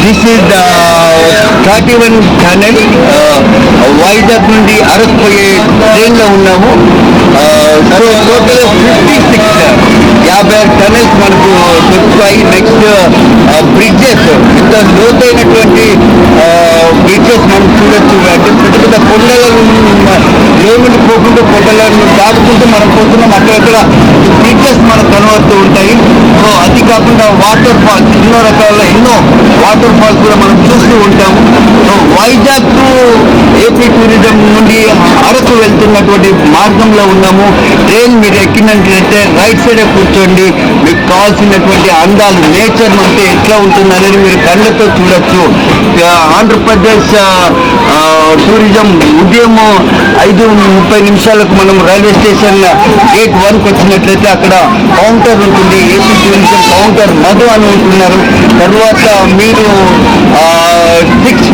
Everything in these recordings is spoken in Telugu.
This is the thirty one channel Vizag నుండి అరకు పోయే ట్రైన్లో ఉన్నాము సో టోటల్ ఫిఫ్టీ సిక్స్ యాభై ఆరు టనల్స్ మనకు దొరుకుతాయి. నెక్స్ట్ బ్రిడ్జెస్ ఇంత లోతైనటువంటి uh, బీచెస్ మనం చూడొచ్చు అంటే పెద్ద పెద్ద కొండలను ఏమిటి పోకుండా కొండలను దాటుకుంటూ మనం పోతున్నాం. అక్కడక్కడ బీచెస్ మనకు కనబడుతూ ఉంటాయి. సో అది కాకుండా వాటర్ ఫాల్స్ ఎన్నో రకాల ఎన్నో వాటర్ ఫాల్స్ కూడా మనం చూస్తూ ఉంటాము. So Vizag to AP tourism నుండి వరకు వెళ్తున్నటువంటి మార్గంలో ఉన్నాము. ట్రైన్ మీరు ఎక్కినట్లయితే రైట్ సైడ్ కూర్చోండి. మీకు కావాల్సినటువంటి అందాలు నేచర్ అంటే ఎట్లా ఉంటుంది అనేది మీరు కళ్ళతో చూడొచ్చు. ఆంధ్రప్రదేశ్ టూరిజం ఉదయం ఐదు ముప్పై నిమిషాలకు మనం రైల్వే స్టేషన్ గేట్ వన్కి వచ్చినట్లయితే అక్కడ కౌంటర్ ఉంటుంది. ఏపీ టూరిజం కౌంటర్ మధు అని ఉంటున్నారు. తర్వాత మీరు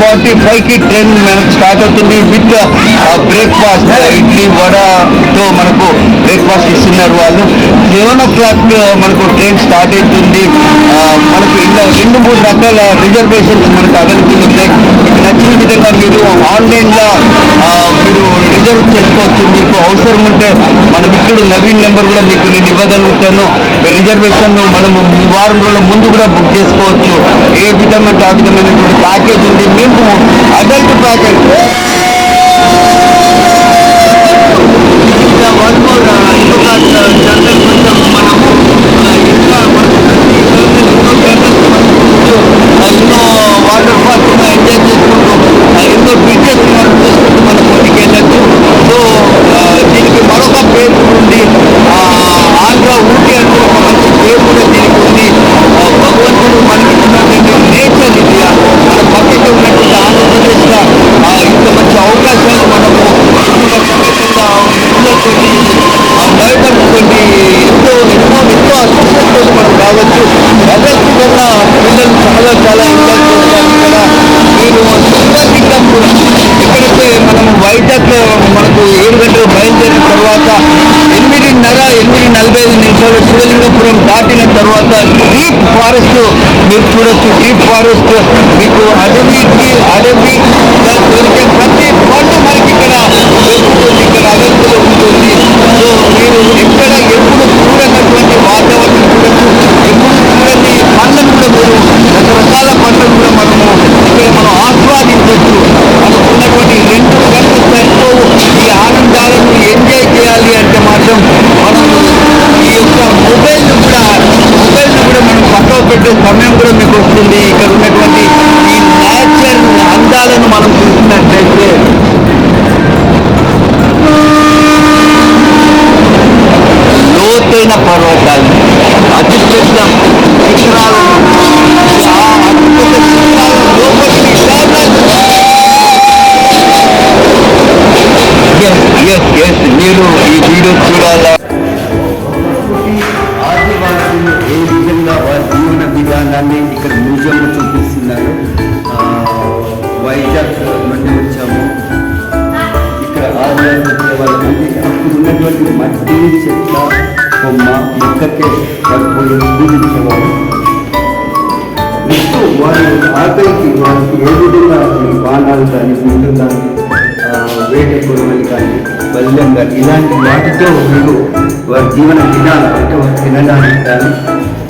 ఫార్టీ ఫైవ్కి ట్రైన్ మనకు స్టార్ట్ అవుతుంది విత్ బ్రేక్ఫాస్ట్ ఇడ్లీ వడతో మనకు బ్రేక్ఫాస్ట్ ఇస్తున్నారు వాళ్ళు. సెవెన్ ఓ క్లాక్ మనకు ట్రైన్ స్టార్ట్ అవుతుంది. మనకు ఇలా రెండు మూడు రకాల రిజర్వేషన్స్ మనకు అవైలబుల్ ఉంటాయి నచ్చిన విధంగా మీరు ఆన్లైన్లో రిజర్వ్ చేసుకోవచ్చు మీకు అవసరం ఉంటే మన మిత్రుడు నవీన్ నెంబర్ కూడా మీకు నేను ఇవ్వగలుగుతాను. రిజర్వేషన్ మనము ఈ వారం రోజుల ముందు కూడా బుక్ చేసుకోవచ్చు. ఏ విధమైన ఆ విధమైనటువంటి ప్యాకేజ్ ఉంది మీకు అడల్ట్ ప్యాకేజ్. పిల్లలతోటి ఆ బయటతోటి ఎంతో ఎన్నో ఎంతో కోసం మనం రావచ్చు అదర్స్ కన్నా పిల్లలు చాలా చాలా ఎంజాయ్ చేస్తారు ఇక్కడ మీరు శివలింగం ఎక్కడైతే మనం వైజాగ్ మనకు ఏడు గంటలు బయలుదేరిన తర్వాత ఎనిమిదిన్నర ఎనిమిది నలభై ఐదు నిమిషాలు శివలింగపురం దాటిన తర్వాత డీప్ ఫారెస్ట్ మీరు చూడొచ్చు డీప్ ఫారెస్ట్ మీకు అడవికి అడవి ఈ కానీ గుండు కానీ ఆ, వేట కొడవలి కానీ బల్యం కానీ ఇలాంటి వాటితో వీరు వారి జీవన విధానం అంటే వారు తినడానికి కానీ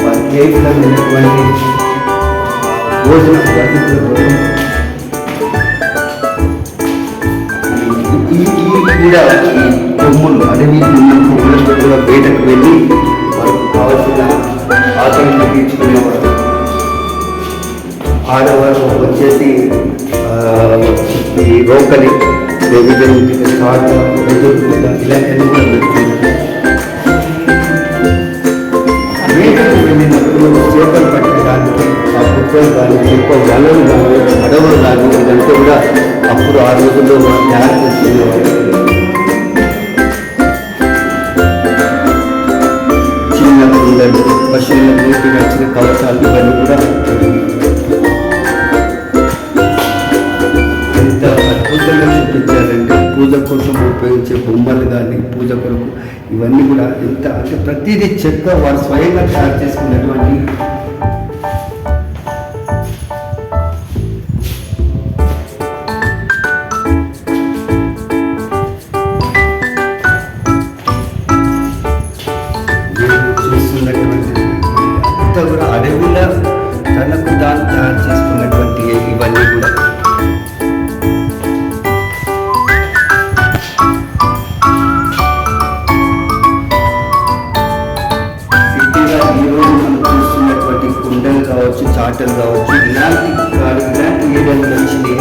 వారి ఏ విధమైనటువంటి భోజన పద్ధతుల కోసం ఈ ఈ కూడా ఈ కొమ్ములు అడవి ఉన్న కొమ్ములతో కూడా బయటకు వెళ్ళి వాళ్ళకు కావాల్సిన ఆచరణ తీర్చుకునేవారు. ఆడవారు వచ్చేసి ఈ రోకలి వెజిటల్ చాట్ ఇలాంటివన్నీ కూడా పెట్టుకుంటారు వేటకు వెళ్ళినప్పుడు చేపలు పట్టడానికి ఆ కుక్కలు కానీ చెప్ప వలలు కానీ అడవులు కానీ ఇదంతా కూడా అప్పుడు ఆ రోజుల్లో మనం తయారు పూజ కొరకు ఇవన్నీ కూడా ఎంత అంటే ప్రతిదీ చెక్క వారు స్వయంగా తయారు చేసుకున్నటువంటి మీరు చూస్తున్నటువంటి అంతా కూడా అడవుల కావచ్చు చాటలు కావచ్చు ఇలాంటి ఇలాంటి ఏరియాలు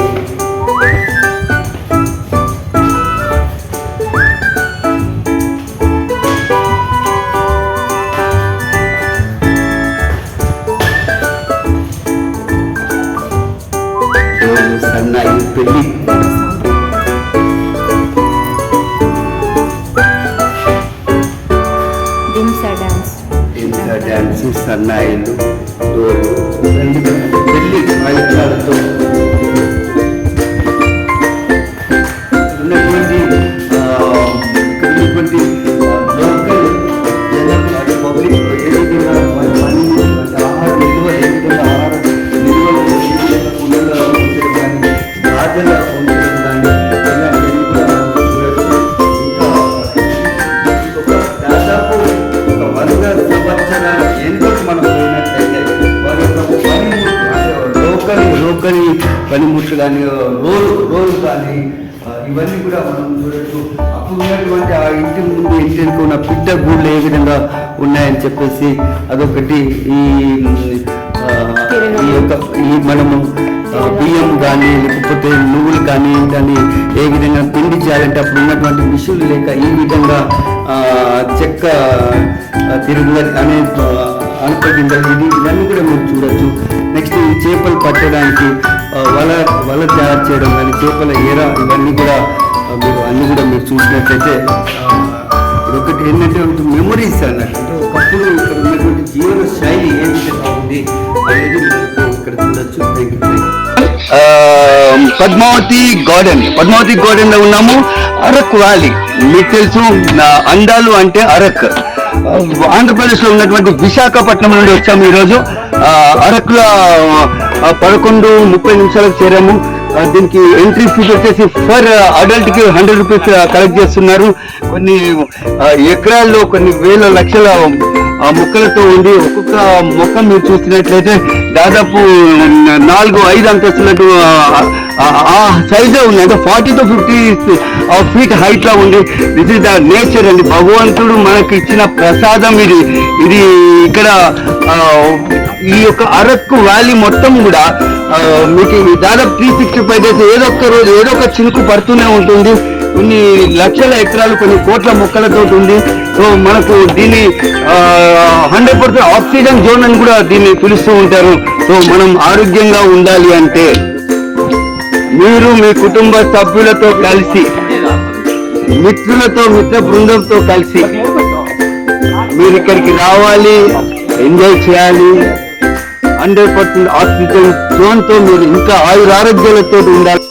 సన్నాయి డ్యాన్స్ సన్నాయిలు డోలు. Thank you. కానీ ఇవన్నీ కూడా మనం చూడొచ్చు. అప్పుడు ఉన్నటువంటి ఆ ఇంటి ముందు ఇంటి ఉన్న పిట్ట గూళ్ళు ఏ విధంగా ఉన్నాయని చెప్పేసి అదొకటి ఈ ఈ యొక్క ఈ మనము బియ్యం కానీ లేకపోతే నువ్వులు కానీ కానీ ఏ విధంగా పిండి చేయాలంటే అప్పుడు ఉన్నటువంటి మిషన్లు లేక ఈ విధంగా చెక్క ఆ, తిరుగుల అనే అనుక గింజలు ఇది ఇవన్నీ కూడా మీరు చూడొచ్చు. నెక్స్ట్ ఈ చేపలు పట్టడానికి వల వల తయారు చేయడం కానీ చేపల ఎర ఇవన్నీ కూడా మీరు అన్నీ కూడా మీరు చూసినట్లయితే ఒకటి ఇదొకటి ఏంటంటే మెమొరీస్ అన్నట్టు అంటే ఒకప్పుడు ఇక్కడ ఉన్నటువంటి జీవన శైలి ఏంటంటే బాగుంది అనేది ఇక్కడ చూడొచ్చు. పద్మావతి గార్డెన్. పద్మావతి గార్డెన్లో ఉన్నాము. అరక్ వ్యాలీ మీకు తెలుసు నా అందాలు అంటే అరక్. ఆంధ్రప్రదేశ్లో ఆంధ్రప్రదేశ్లో ఉన్నటువంటి విశాఖపట్నం నుండి వచ్చాము ఈరోజు. అరకుల పదకొండు ముప్పై నిమిషాలకు చేరాము. దీనికి ఎంట్రీ ఫీజు వచ్చేసి ఫర్ అడల్ట్కి హండ్రెడ్ రూపీస్ కలెక్ట్ చేస్తున్నారు. కొన్ని ఎకరాల్లో కొన్ని వేల లక్షల మొక్కలతో ఉంది ఒక్కొక్క మొక్క మీరు చూసినట్లయితే దాదాపు నాలుగు ఐదు అంతస్తులకు ఆ సైజే ఉంది. అంటే ఫార్టీ టు ఫిఫ్టీ ఫీట్ హైట్లో ఉంది. దిస్ ఇస్ ద నేచర్ అండి. భగవంతుడు మనకి ఇచ్చిన ప్రసాదం ఇది. ఇది ఇక్కడ ఈ యొక్క అరకు వ్యాలీ మొత్తం కూడా మీకు దాదాపు త్రీ సిక్స్టీ ఫైవ్ డేస్ ఏదో ఒక రోజు ఏదో ఒక చినుకు పడుతూనే ఉంటుంది. కొన్ని లక్షల ఎకరాలు కొన్ని కోట్ల మొక్కలతో ఉంది సో మనకు దీన్ని హండ్రెడ్ పర్సెంట్ ఆక్సిజన్ జోన్ అని కూడా దీన్ని పిలుస్తూ ఉంటారు. సో మనం ఆరోగ్యంగా ఉండాలి అంటే మీరు మీ కుటుంబ సభ్యులతో కలిసి మిత్రులతో మిత్ర బృందంతో కలిసి మీరు ఇక్కడికి రావాలి ఎంజాయ్ చేయాలి. హండ్రెడ్ పర్సెంట్ ఆక్సిజన్ జోన్తో మీరు ఇంకా ఆయుర ఆరోగ్యాలతో ఉండాలి.